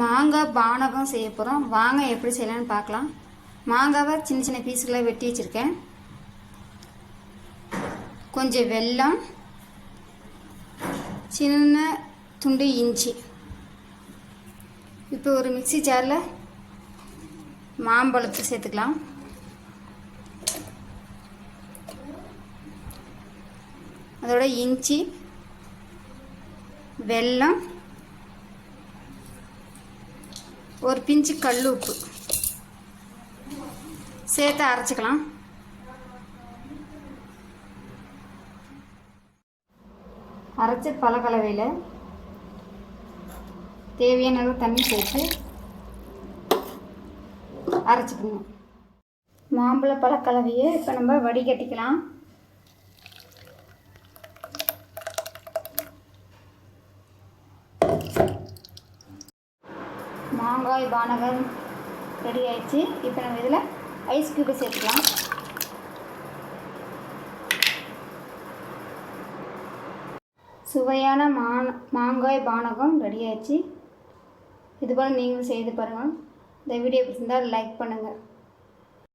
மாங்காய் பானகம் செய்ய போகிறோம் வாங்க எப்படி செய்யலாம்னு பார்க்கலாம். மாங்காவை சின்ன சின்ன பீஸுகளாக வெட்டி வச்சுருக்கேன். கொஞ்சம் வெல்லம் சின்ன துண்டு இஞ்சி. இப்போ ஒரு மிக்ஸி ஜாரில் மாம்பழத்தை சேர்த்துக்கலாம். அதோட இஞ்சி வெல்லம் ஒரு பிஞ்சு கல் உப்பு சேர்த்து அரைச்சிக்கலாம். அரைச்ச பழக்கலவையில் தேவையான அளவு தண்ணி சேர்த்து அரைச்சிக்கணும். மாம்பழ பழக்கலவையை இப்போ நம்ம வடிகட்டிக்கலாம். மாங்காய் பானகம் ரெடி ஆயிடுச்சு. இப்போ நம்ம இதில் ஐஸ் க்யூபை சேர்த்துக்கலாம். சுவையான மான மாங்காய் பானகம் ரெடி ஆயிடுச்சு. இதுபோல் நீங்களும் செய்து பாருங்கள் இந்த வீடியோ பிடிச்சிருந்தால் லைக் பண்ணுங்கள்